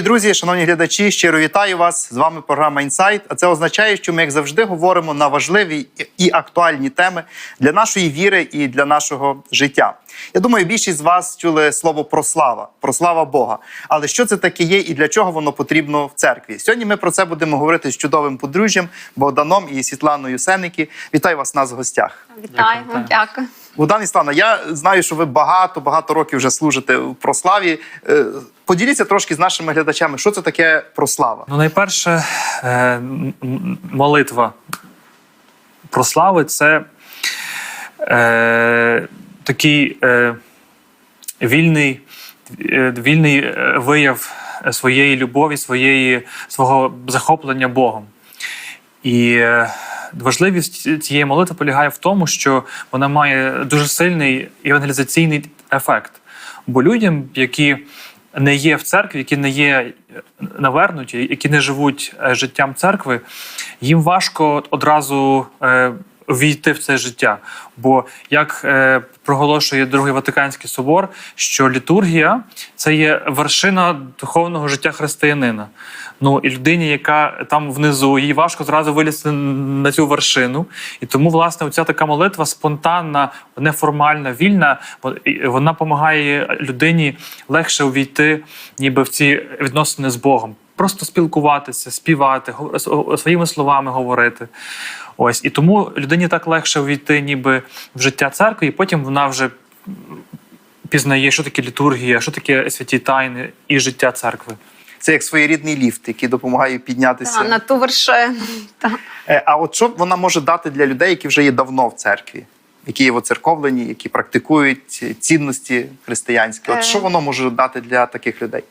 Дорогі друзі, шановні глядачі, щиро вітаю вас. З вами програма Інсайт. А це означає, що ми, як завжди, говоримо на важливі і актуальні теми для нашої віри і для нашого життя. Я думаю, більшість з вас чули слово прослава, прослава Бога. Але що це таке є і для чого воно потрібно в церкві? Сьогодні ми про це будемо говорити з чудовим подружжям Богданом і Світланою Сеники. Вітаю вас нас в гостях. Вітаємо, Дякую. Богдан і Світлана, я знаю, що ви багато багато років вже служите в прославі. Е, Поділіться трошки з нашими глядачами, що це таке прослава. Ну, найперше, е, молитва про слави це е, такий вільний, вільний вияв своєї любові, своєї, свого захоплення Богом. І важливість цієї молитви полягає в тому, що вона має дуже сильний евангелізаційний ефект. Бо людям, які не є в церкві, які не є навернуті, які не живуть е, життям церкви, їм важко одразу е, війти в це життя. Бо як е, проголошує Другий Ватиканський собор, що літургія це є вершина духовного життя християнина. Ну і людині, яка там внизу, їй важко зразу вилізти на цю вершину. І тому, власне, оця така молитва спонтанна, неформальна, вільна, вона допомагає людині легше увійти, ніби в ці відносини з Богом. Просто спілкуватися, співати, своїми словами говорити. Ось і тому людині так легше увійти, ніби в життя церкви, і потім вона вже пізнає, що таке літургія, що таке святі тайни і життя церкви. Це як своєрідний ліфт, який допомагає піднятися. Та, на ту вершину. Е, А от що вона може дати для людей, які вже є давно в церкві, які є воцерковлені, які практикують цінності християнські? Е. От що воно може дати для таких людей?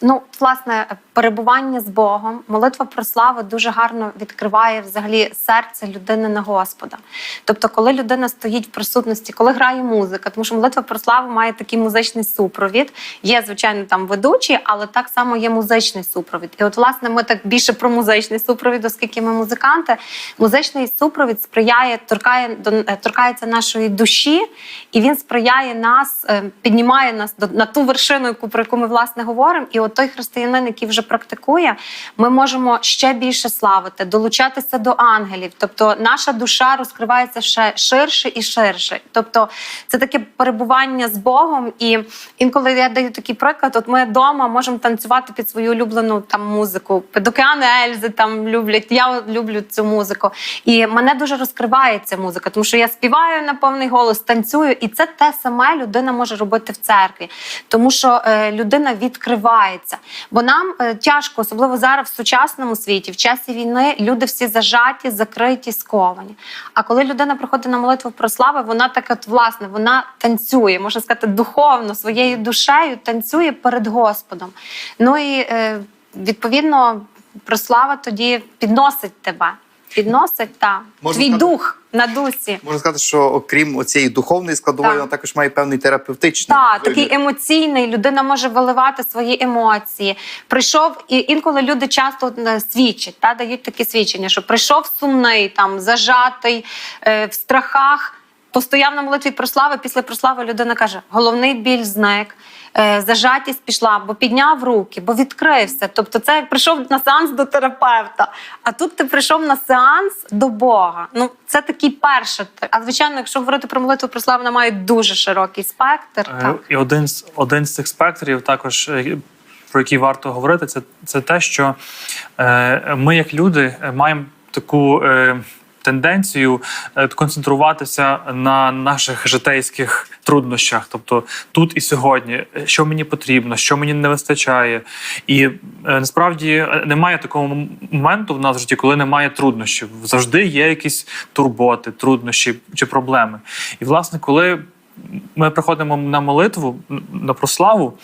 Ну, власне, перебування з Богом, молитва про славу дуже гарно відкриває взагалі серце людини на Господа. Тобто, коли людина стоїть в присутності, коли грає музика, тому що молитва про славу має такий музичний супровід. Є, звичайно, там ведучі, але так само є музичний супровід. І от, власне, ми так більше про музичний супровід, оскільки ми музиканти. Музичний супровід сприяє, торкає е, торкається нашої душі, і він сприяє нас, е, піднімає нас на ту вершину, яку про яку ми власне говоримо. І той християнин, який вже практикує, ми можемо ще більше славити, долучатися до ангелів. Тобто наша душа розкривається ще ширше і ширше. Тобто, це таке перебування з Богом. І інколи я даю такий приклад: от ми вдома можемо танцювати під свою улюблену там музику. Під океани Ельзи там люблять. Я люблю цю музику. І мене дуже розкриває ця музика, тому що я співаю на повний голос, танцюю, і це те саме людина може робити в церкві, тому що е, людина відкривається. Бо нам е, тяжко, особливо зараз в сучасному світі, в часі війни, люди всі зажаті, закриті, сковані. А коли людина приходить на молитву про славу, вона так, от власне, вона танцює, можна сказати, духовно своєю душею танцює перед Господом. Ну і е, відповідно прослава тоді підносить тебе. Підносить та Можна твій сказати- дух на дусі. Можна сказати, що окрім цієї духовної складової, Так. вона також має певний терапевтичний. Так, вигляд. такий емоційний, людина може виливати свої емоції. Прийшов, і інколи люди часто е, свідчать, та дають такі свідчення, що прийшов сумний, там зажатий е, в страхах. Постояв на молитві про слави, після прослави людина каже: головний біль зник, е, зажатість пішла, бо підняв руки, бо відкрився. Тобто, це як прийшов на сеанс до терапевта. А тут ти прийшов на сеанс до Бога. Ну, це такий перший. А звичайно, якщо говорити про молитву про славу, вона має дуже широкий спектр. Е, Так. І один з один з цих спектрів, також е, про який варто говорити, це, це те, що е, ми, як люди, маємо таку. Е, Тенденцію е, концентруватися на наших житейських труднощах, тобто тут і сьогодні, е, що мені потрібно, що мені не вистачає, і е, насправді немає такого моменту в нас в житті, коли немає труднощів. Завжди є якісь турботи, труднощі чи проблеми. І власне, коли ми приходимо на молитву на прославу,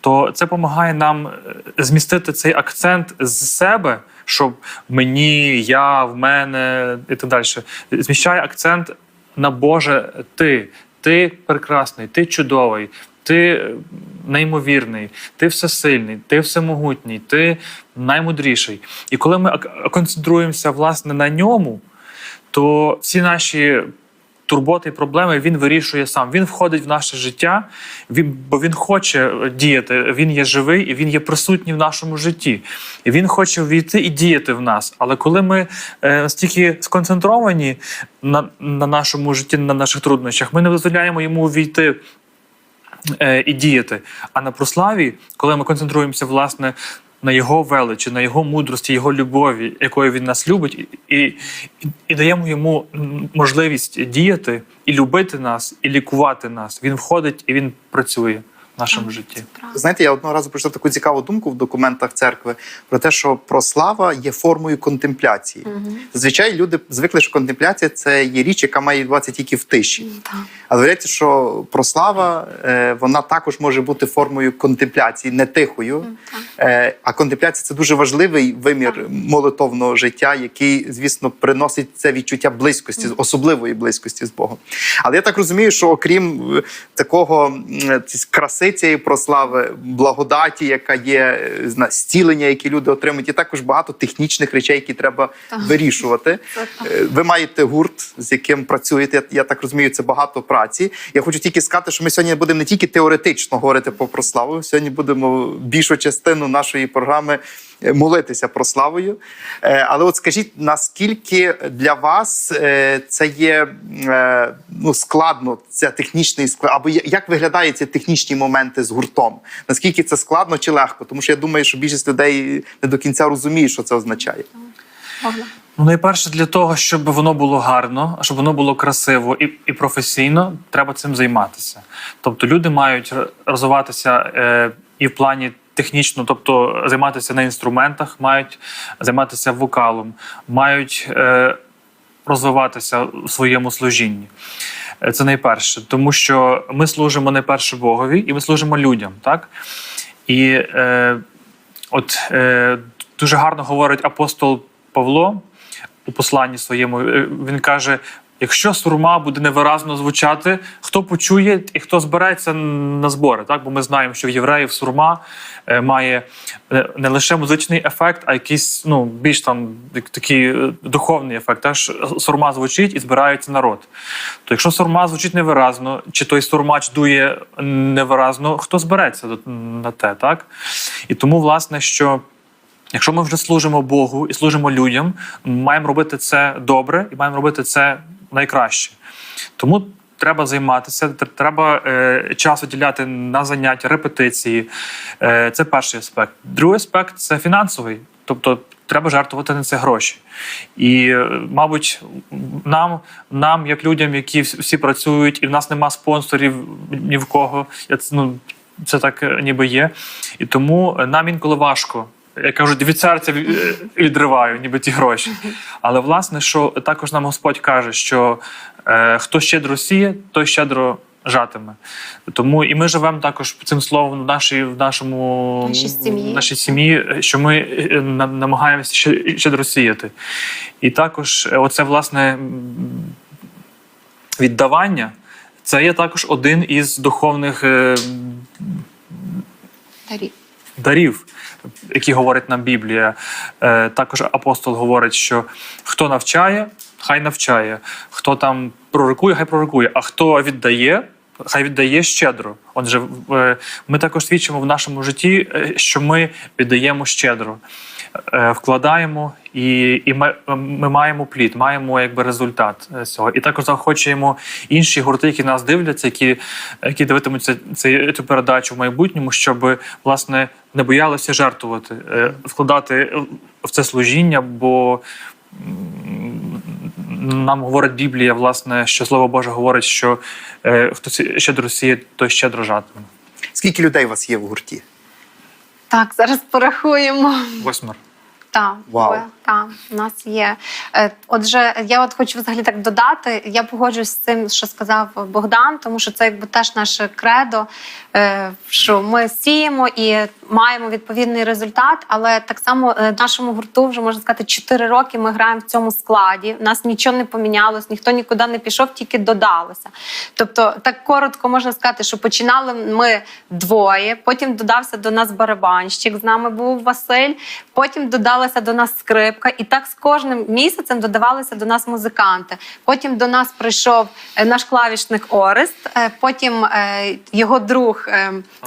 то це допомагає нам е, змістити цей акцент з себе, щоб мені, я, в мене і так далі. Зміщає акцент на Боже, ти. Ти прекрасний, ти чудовий, ти неймовірний, ти всесильний, ти всемогутній, ти наймудріший. І коли ми концентруємося власне на ньому, то всі наші турботи і проблеми він вирішує сам. Він входить в наше життя, він, бо він хоче діяти. Він є живий і він є присутній в нашому житті. І він хоче війти і діяти в нас. Але коли ми е, настільки сконцентровані на, на нашому житті, на наших труднощах, ми не дозволяємо йому війти е, і діяти. А на прославі, коли ми концентруємося власне на його величі, на його мудрості, його любові, якою він нас любить, і, і, і даємо йому можливість діяти і любити нас, і лікувати нас. Він входить і він працює в нашому житті. Знаєте, я одного разу прочитав таку цікаву думку в документах церкви про те, що прослава є формою контемпляції. Зазвичай люди звикли, що контемпляція це є річ, яка має відбуватися тільки в тиші. Так. А виявляється, що прослава е, вона також може бути формою контемпляції, не тихою. Е, а контемпляція це дуже важливий вимір молитовного життя, який, звісно, приносить це відчуття близькості, особливої близькості з Богом. Але я так розумію, що окрім е, такого ці- краси цієї прослави, благодаті, яка є, е, зцілення, які люди отримують, і також багато технічних речей, які треба Так. вирішувати. Е, Ви маєте гурт, з яким працюєте. Я, так розумію, це багато праці. Я хочу тільки сказати, що ми сьогодні будемо не тільки теоретично говорити про прославу. Сьогодні будемо більшу частину нашої програми молитися прославою. Е, Але от скажіть, наскільки для вас е, це є е, ну, складно, це технічний склад, або як виглядають ці технічні моменти з гуртом? Наскільки це складно чи легко? Тому що я думаю, що більшість людей не до кінця розуміє, що це означає. Ну, найперше, для того, щоб воно було гарно, щоб воно було красиво і, і професійно, треба цим займатися. Тобто люди мають розвиватися е, і в плані технічно, тобто займатися на інструментах, мають займатися вокалом, мають е, розвиватися в своєму служінні. Е, Це найперше, тому що ми служимо найперше Богові, і ми служимо людям, так? І е, от е, дуже гарно говорить апостол Павло у посланні своєму. Е, Він каже: якщо сурма буде невиразно звучати, хто почує і хто збереться на збори? Так, бо ми знаємо, що в євреїв сурма е, має е, не лише музичний ефект, а якийсь ну більш там такий е, духовний ефект. Теж сурма звучить і збирається народ. То якщо сурма звучить невиразно, чи той сурмач дує невиразно, хто збереться на те, так? І тому, власне, що. Якщо ми вже служимо Богу і служимо людям, маємо робити це добре і маємо робити це найкраще. Тому треба займатися, треба е, час виділяти на заняття, репетиції. Е, це перший аспект. Другий аспект це фінансовий. Тобто треба жертвувати на це гроші. І, е, мабуть, нам, нам, як людям, які всі працюють, і в нас нема спонсорів ні в кого. Я ну, це так е, ніби є. І тому е, нам інколи важко. Як кажуть, від серця відриваю, ніби ті гроші. Але власне, що також нам Господь каже, що е, хто щедро сіє, той щедро жатиме. Тому і ми живемо також цим словом в нашій в нашому Нашій сім'ї. нашій сім'ї, що ми е, намагаємося щедро сіяти. І також, е, оце власне віддавання. Це є також один із духовних е, Дарі. Дарів, які говорить нам Біблія. Е, також апостол говорить, що хто навчає, хай навчає, хто там пророкує, хай пророкує, а хто віддає. Хай віддає щедро. Отже, е, ми також свідчимо в нашому житті, е, що ми віддаємо щедро, вкладаємо і, і ми, ми маємо плід, маємо якби результат е, цього. І також заохочуємо інші гурти, які нас дивляться, які, які дивитимуться цей- цю передачу в майбутньому, щоб власне не боялися жертвувати, е, вкладати в це служіння, бо нам говорить Біблія, власне, що Слово Боже говорить, що е, хто щедро сіє, той щедро жатиме. Скільки людей у вас є в гурті? Так, зараз порахуємо. Восьмер. Так, Вау. так, у нас є. Е, Отже, я от хочу взагалі так додати. Я погоджуюсь з цим, що сказав Богдан, тому що це якби теж наше кредо, е, що ми сіємо і маємо відповідний результат. Але так само е, нашому гурту вже можна сказати 4 роки. Ми граємо в цьому складі. У нас нічого не помінялось, ніхто нікуди не пішов, тільки додалося. Тобто, так коротко можна сказати, що починали ми двоє. Потім додався до нас барабанщик. З нами був Василь. Потім додали долучалася до нас скрипка, і так з кожним місяцем додавалися до нас музиканти. Потім до нас прийшов е, наш клавішник Орест, е, потім е, його друг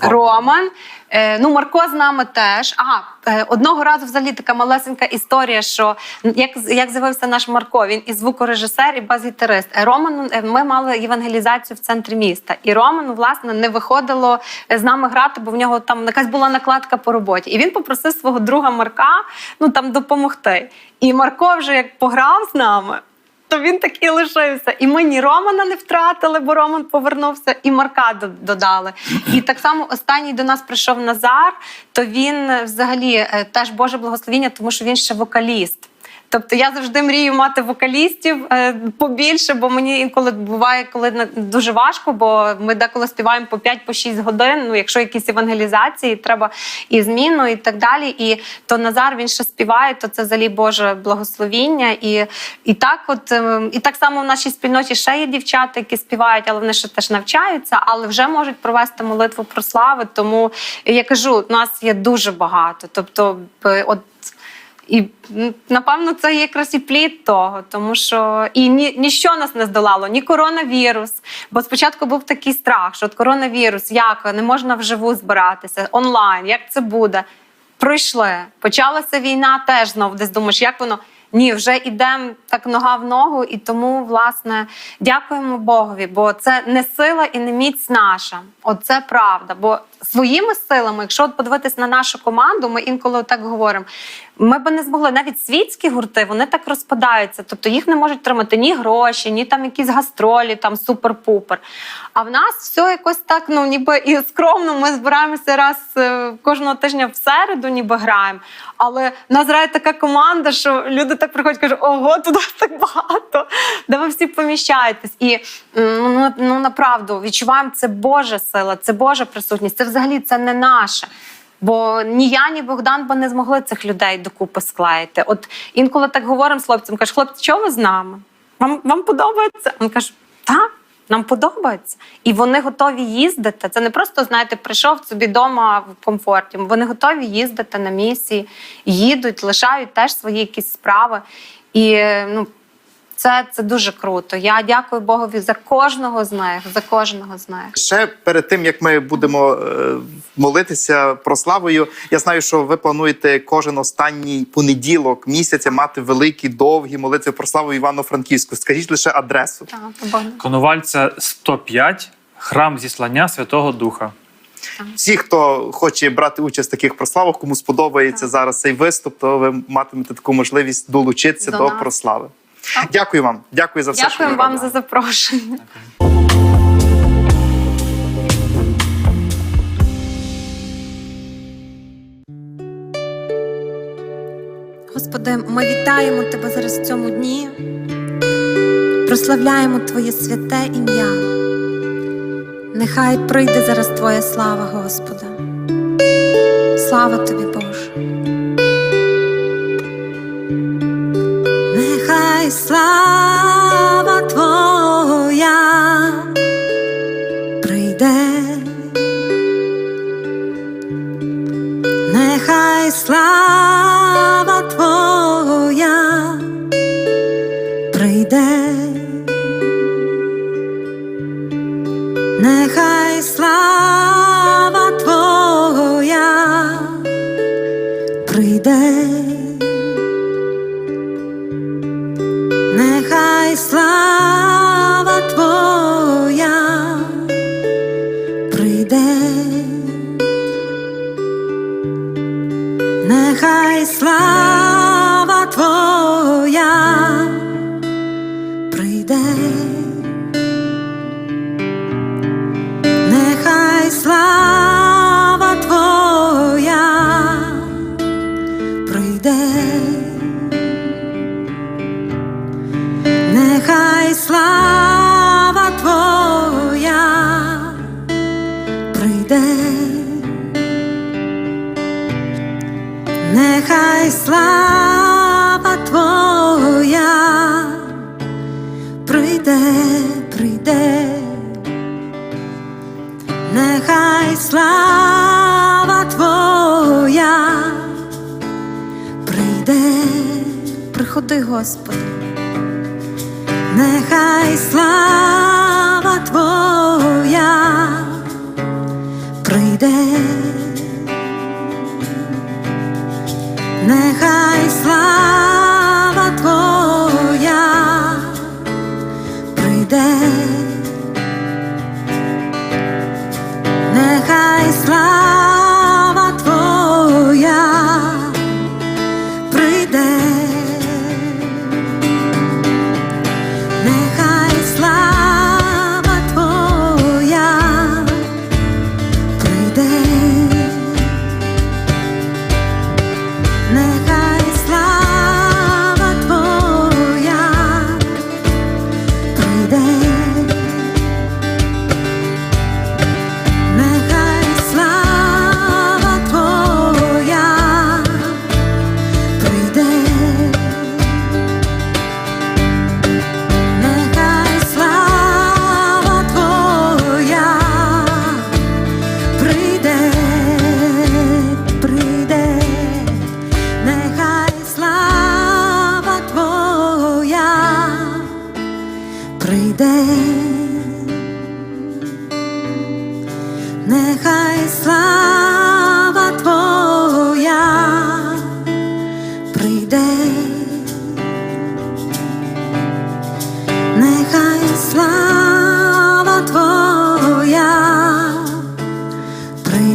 Роман. Е, Ну, Марко з нами теж. Ага, е, одного разу взагалі така малесенька історія, що як, як з'явився наш Марко, він і звукорежисер, і бас-гітарист. Е, Роману е, ми мали евангелізацію в центрі міста. І Роману, власне, не виходило е, з нами грати, бо в нього там якась була накладка по роботі. І він попросив свого друга Марка ну там допомогти. І Марко вже як пограв з нами. То він так і лишився. І мені Романа не втратили, бо Роман повернувся, і Марка додали. І так само останній до нас прийшов Назар, то він е, взагалі е, теж Боже благословіння, тому що він ще вокаліст. Тобто я завжди мрію мати вокалістів е, побільше, бо мені інколи буває, коли дуже важко, бо ми деколи співаємо по 5-6 годин. Ну, якщо якісь евангелізації, треба і зміну, і так далі. І то Назар він ще співає, то це взагалі Боже благословіння. І, і так, от е, і так само в нашій спільноті ще є дівчата, які співають, але вони ще теж навчаються, але вже можуть провести молитву про слави. Тому я кажу, нас є дуже багато. Тобто, е, от. І напевно це якраз і плід того, тому що і ні, ніщо нас не здолало, ні коронавірус. Бо спочатку був такий страх, що от коронавірус, як не можна вживу збиратися онлайн, як це буде? Пройшли. Почалася війна, теж знов десь думаєш, як воно. Ні, вже йдемо так нога в ногу, і тому, власне, дякуємо Богові, бо це не сила і не міць наша. Оце правда. Бо своїми силами, якщо от подивитись на нашу команду, ми інколи так говоримо. Ми би не змогли навіть світські гурти, вони так розпадаються. Тобто їх не можуть тримати ні гроші, ні там якісь гастролі, там супер-пупер. А в нас все якось так, ну ніби і скромно. Ми збираємося раз е, кожного тижня в середу, ніби граємо. Але в нас грає така команда, що люди так приходять, кажуть, ого, вас так багато, де ви всі поміщаєтесь. І ну, ну направду відчуваємо, це Божа сила, це Божа присутність. Це взагалі це не наше. Бо ні я, ні Богдан би не змогли цих людей докупи склеїти. От інколи так говоримо з хлопцем, каже, хлопці, чого ви з нами? Вам, вам подобається? Він каже, так. Нам подобається, і вони готові їздити. Це не просто знаєте, прийшов собі вдома в комфорті. Вони готові їздити на місії, їдуть, лишають теж свої якісь справи. І ну, це, це дуже круто. Я дякую Богові за кожного з них, за кожного з них. Ще перед тим як ми будемо е, молитися прославою, я знаю, що ви плануєте кожен останній понеділок місяця мати великі довгі молитви про славу Івано-Франківську. Скажіть лише адресу. Так. Конувальця 105, храм зіслання Святого Духа. Всі, хто хоче брати участь в таких прославах, кому сподобається зараз цей виступ, то ви матимете таку можливість долучитися До до, нас. Прослави. Дякую вам, дякую за все. що ви вам робите. за запрошення. Господи, ми вітаємо Тебе зараз в цьому дні. Прославляємо Твоє святе ім'я. Нехай прийде зараз Твоя слава, Господи. Слава Тобі, Боже. slide. Господи, нехай слава Твоя прийде, нехай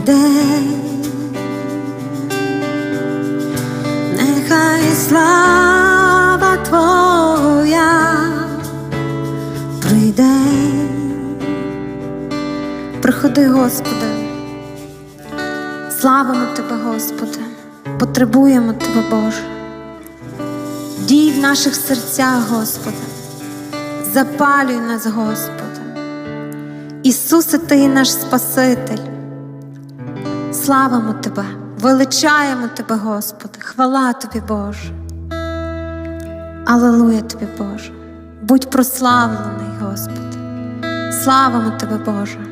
прийде, нехай слава Твоя прийде. Приходи, Господи, славимо Тебе, Господи, потребуємо Тебе, Боже. Дій в наших серцях, Господи, запалюй нас, Господи. Ісусе, Ти наш Спаситель. Славимо Тебе, величаємо Тебе, Господи, хвала Тобі, Боже. Алелуя Тобі, Боже. Будь прославлений, Господи. Славимо Тебе, Боже.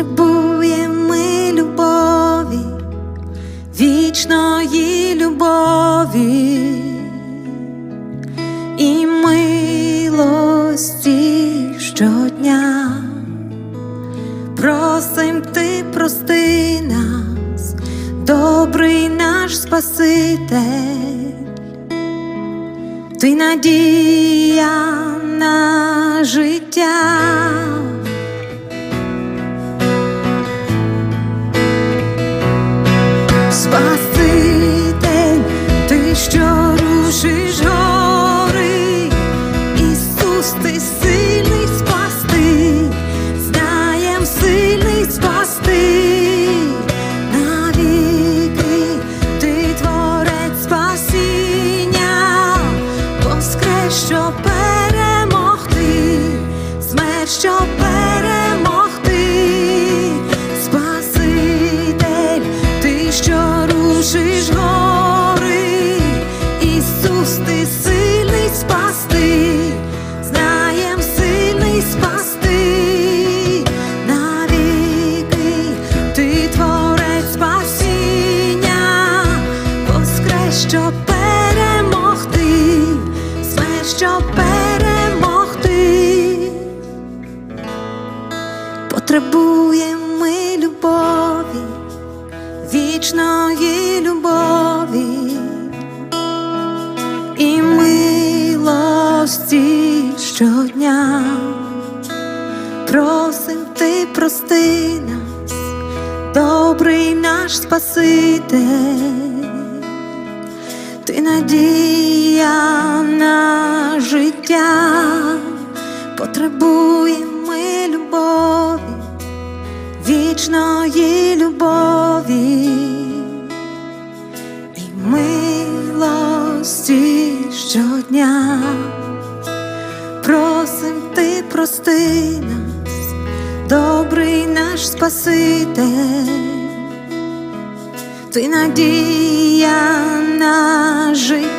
Потребуємо ми любові, вічної любові і милості щодня. Просим ти прости нас, добрий наш Спаситель, ти надія на життя. Ти що рушиш гори, Ісус, ти сильний спасти, знаєм сильний спасти, Твоїй любові і милості щодня, просим ти прости нас, добрий наш Спаситель, ти надія на життя, потребуємо ми любові, вічної любові. радості щодня, просим ти, прости нас, добрий наш Спаситель, ти надія на життя.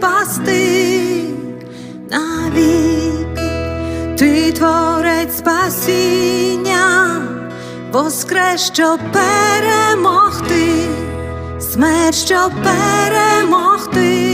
пасти навіки, ти творець спасіння, воскрес, щоб перемогти, смерть, щоб перемогти.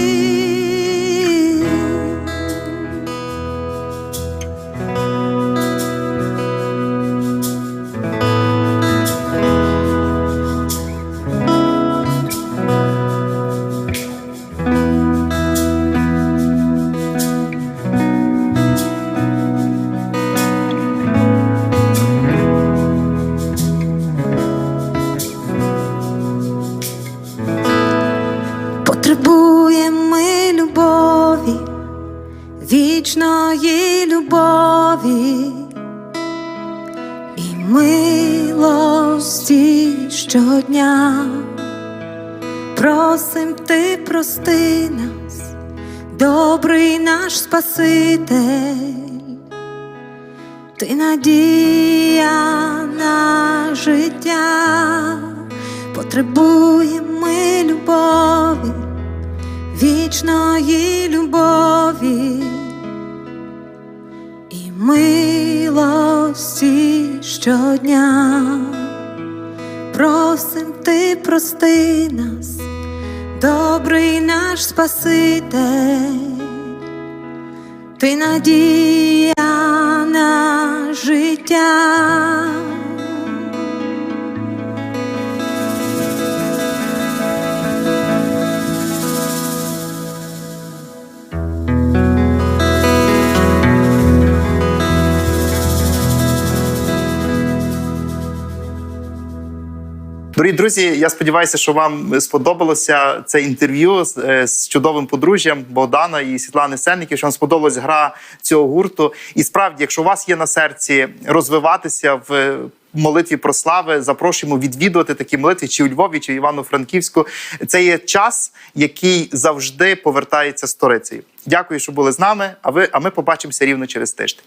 Потребуємо ми любові, вічної любові. І милості щодня, просим ти прости нас, добрий наш Спаситель, ти надія на життя. Дорогі друзі, я сподіваюся, що вам сподобалося це інтерв'ю е, з чудовим подружжям Богдана і Світлани Сенників, що вам сподобалась гра цього гурту. І справді, якщо у вас є на серці розвиватися в е, молитві про слави, запрошуємо відвідувати такі молитви чи у Львові, чи в Івано-Франківську. Це є час, який завжди повертається сторицею. Дякую, що були з нами. А ви а ми побачимося рівно через тиждень.